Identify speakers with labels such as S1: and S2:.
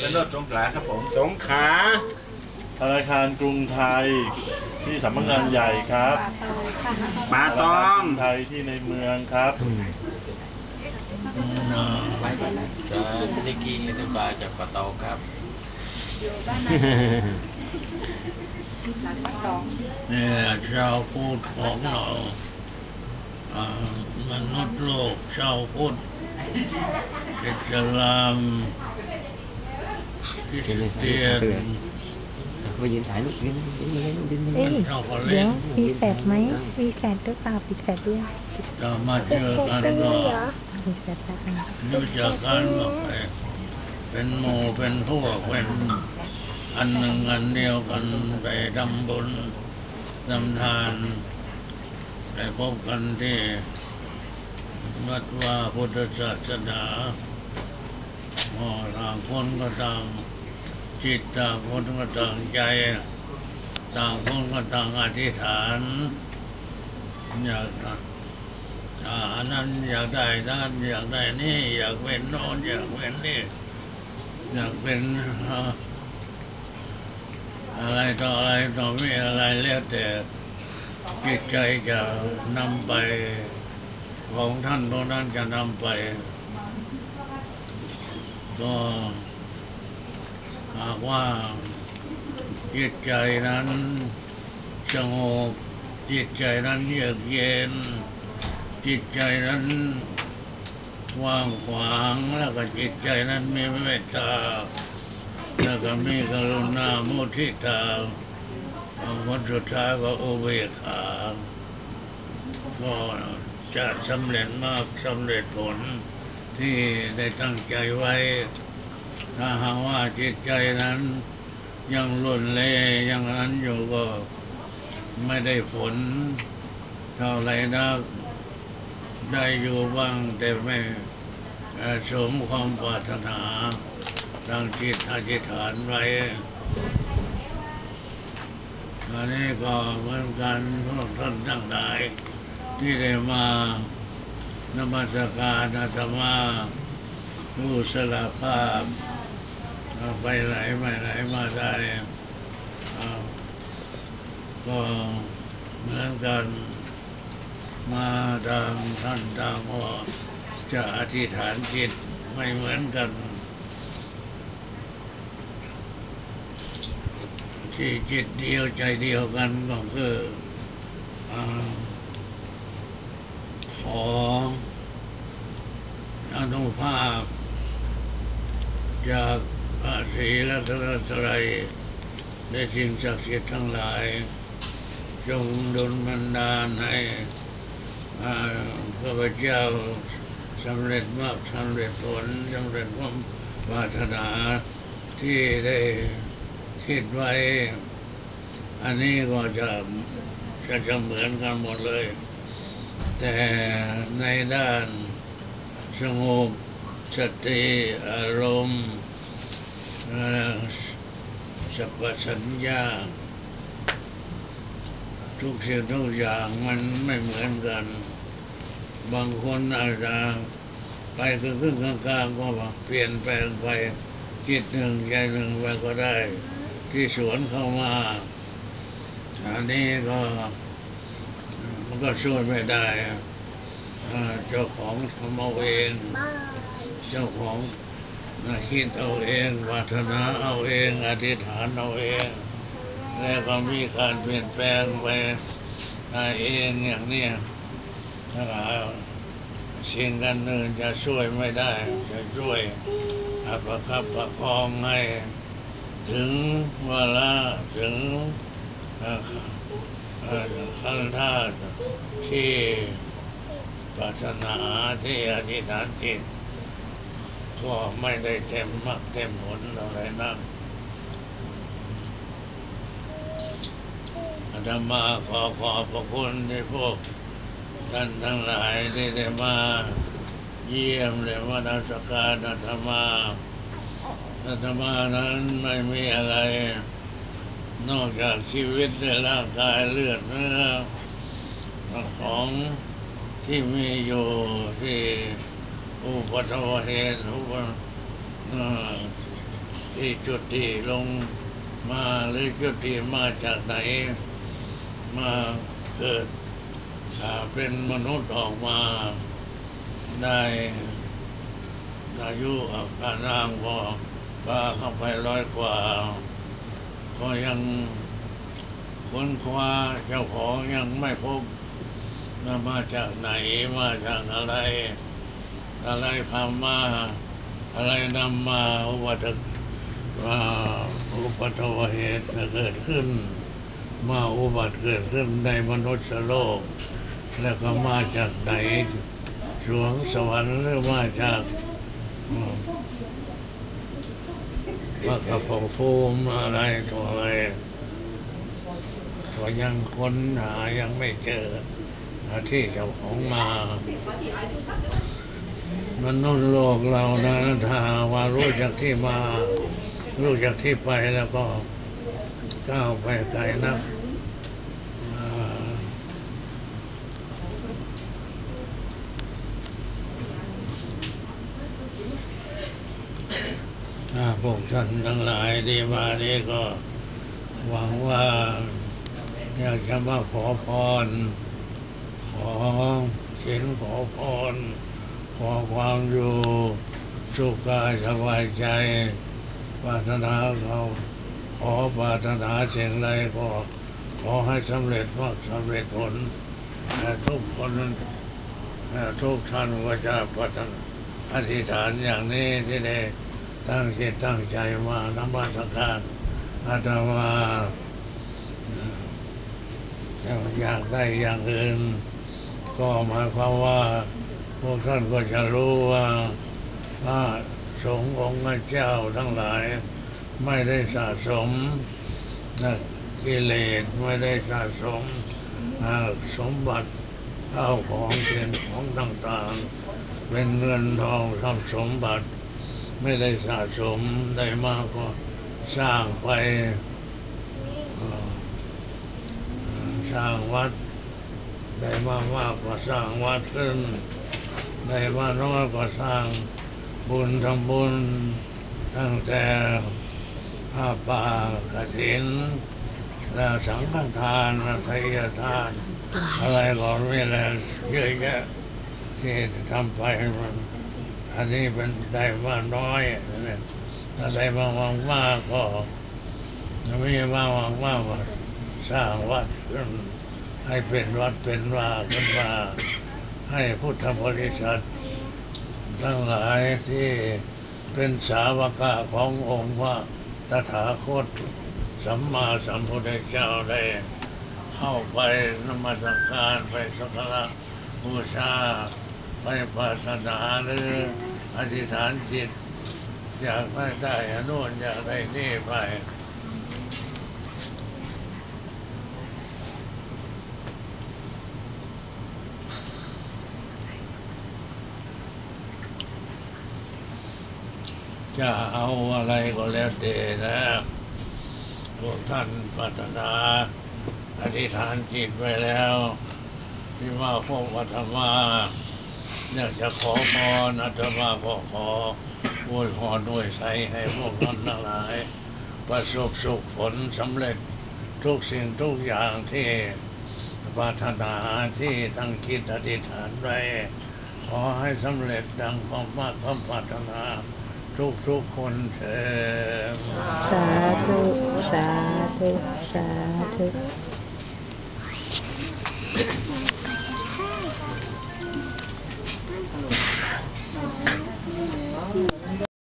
S1: เป็นรถสงขลาครับผม
S2: สงขลา
S3: ธนาคารกรุงไทยที่สำนักงานใหญ่ครับ
S2: ปลาตอง
S3: ธนาคารกรุงไทยที่ในเมืองครับ
S1: จะนิกกี้ในบาร์จากปะเตาครับ
S4: เนี่ยชาวพุทธของเราอ่ามนุษย์โลกชาวพุทธอิสลาม คริสเตียน
S5: ไปยืนถ่ายรูปยืนยืนยืนยืนยืน
S6: เอ้ย
S4: ชาวคอเล
S6: เดี๋ยวมีแฟดไหมมีแฟดหรือเปล่าปิดแฟดด้วย
S4: จะมาเจอกันก็
S6: ปิดแฟดแล้วกัน
S4: รู้จักกันก็ไปเป็นหมู่เป็นพวกเป็นอันหนึ่งอันเดียวกันไปทำบุญทำทานไปพบกันที่วัดว่าพุทธศาสนาพอ ต่างคนก็ต่างจิตต่างคนก็ต่างใจ ต่างคนก็ต่างอธิษฐานอยากอันนั้นอยากได้นั่นอยากได้นี่อยากเป็นโน่นอยากเป็นนี่อยากเป็นอ่าอะไรต่ออะไรต่อมีอะไรแล้วแต่จิตใจจะนำไปของท่านพวกนั้นจะนำไป ก็หากว่าจิตใจนั้นสงบจิตใจนั้นเยือกเย็น จิตใจนั้นว่างขวางแล้วก็จิตใจนั้นมีเมตตาแล้วก็มีกรุณามุทิตาผลสุดท้ายก็อุเบกขาก็จะสำเร็จมากสำเร็จผล ที่ได้ตั้งใจไว้ ถ้าหากว่าจิตใจนั้นยังล่นเละยังนั้นอยู่ก็ไม่ได้ผลเท่าไรนักได้อยู่บ้าง แต่ไม่เอ่อสมความปรารถนาทางจิตอธิษฐานไว้อันนี้ก็เหมือนกันพวกท่านทั้งหลายที่ได้มา นมัสการอาตมาผู้สละภาพไปไหนมาไหนมาได้ก็เหมือนกันมาตามท่านตามว่าจะอธิษฐานจิตไม่เหมือนกัน ที่จิตเดียวใจเดียวกันก็คืออาขออนุภาพ จากพ รีรัตนตรัยและสิ่งศักดิ์สิทธิ์ทั้งหลาย จงดลบันดาลให้อ่าข้าพเจ้าสำเร็จมากสำเร็จผลสำเร็จความปรารถนาที่ได้คิดไว้ อันนี้ก็จะจะจะเหมือนกันหมดเลย แต่ในด้านสงบสติอารมณ์ สัพพสัญญา ทุกสิ่งทุกอย่างมันไม่เหมือนกัน บางคนอาจจะไปครึ่งครึ่งๆกลางๆก็เปลี่ยนแปลงไปจิตหนึ่งใจหนึ่งไปก็ได้ ที่สวนเข้ามาอันนี้ก็มันก็ช่วยไม่ได้อ่าเจ้าของทำเอาเอง เจ้าของ คิดเอาเองวัฒนาเอาเองอธิษฐานเอาเอง แล้วก็มีการเปลี่ยนแปลงไปเองอย่างนี้ถ้าหาสิ่งกันอื่นจะช่วยไม่ได้ จะช่วยประคับประคองให้ถึงเวลาถึงขั้นท่าที่ปรารถนาที่อธิษฐานจิต ก็ไม่ได้เต็มมากเต็มผลอะไรนักอาตมาขอขอบพระคุณที่พวกท่านทั้งหลายที่ได้มาเยี่ยมเลยมานาสการอาตมาอาตมานั้นไม่มีอะไร นอกจากชีวิตในร่างกายเลือดเนื้อของที่มีอยู่ที่ อุปทเหตุอุปเออที่จุดที่ลงมาหรือจุดที่มาจากไหน มาเกิดเป็นมนุษย์ออกมาได้อายุอาการนางพอปลาเข้าไปร้อยกว่า ก็ยังค้นคว้าเจ้าของยังไม่พบมาจากไหนมาจากอะไร อะไรพามา อะไรนำมาอุบัติว่าอุบัติเหตุเกิดขึ้น มาอุบัติเกิดขึ้นในมนุษย์โลก แล้วก็มาจากไหนสวงสวรรค์หรือมาจากมพระกระพงภูมิอะไรตัวอะไรก็ยังค้นหายังไม่เจอที่เจ้าของมา มนุษย์โลกเรานะถ้าหาว่ารู้จากที่มา รู้จากที่ไปแล้วก็ก้าวไปไกลนักอ่าพวกท่านทั้งหลายที่มานี้ก็หวังว่า อยากจะมาขอพร ขอศีลขอพร ขอความอยู่สุขกายสบายใจปรารถนาเขาขอปรารถนาสิ่งใดก็ขอให้สำเร็จมากสำเร็จผลแต่ทุกคนแต่ทุกท่านก็จะปรารถนาอธิษฐานอย่างนี้ที่ได้ตั้งจิตตั้งใจมานมัสการอาตมาอยากได้อย่างอื่น ก็หมายความว่า พวกท่านก็จะรู้ว่าพระสงฆ์องค์เจ้าทั้งหลาย ไม่ได้สะสมกิเลสไม่ได้สะสมสมบัติข้าวของเสิ่งของต่างๆ เป็นเงินทองทรัพย์สมบัติ ไม่ได้สะสมได้มากก็สร้างไปสร้างวัด ได้มากมากก็สร้างวัดขึ้น ได้มาน้อยก็สร้างบุญทำบุญตั้งแต่ผ้าป่ากฐินและสังฆทานทายทาน อะไรก็ไม่แล้วเยอะแยะที่ทำไปมันอันนี้เป็นได้มาน้อยนะถ้าได้มามากมากก็ไม่มามากมากก็สร้างวัดขึ้นให้เป็นวัดเป็นว่าขึ้นมา ให้พุทธบริษัท ทั้งหลายที่เป็นสาวกะขององค์พระตถาคต สัมมาสัมพุทธเจ้าได้เข้าไปนมัสการไปสักการะบูชาไปปรารถนาหรืออธิษฐานจิต อยากได้ได้อนโน่นอยากได้นี่ไป จะเอาอะไรก็แล้วแต่นะพวกท่านปรารถนาอธิษฐานจิตไว้แล้ว ที่มาพบวัธมาอยากจะขอพรอาตมาก็ขออวยพรด้วยใสให้พวกท่านทั้งหลาย ประสบสุขผลสำเร็จทุกสิ่งทุกอย่างที่ปรารถนาที่ตั้งคิดอธิษฐานไว้ขอให้สำเร็จดังความมากความปรารถนา ทุกทุกคนเถิด
S6: สาธุ สาธุ สาธุ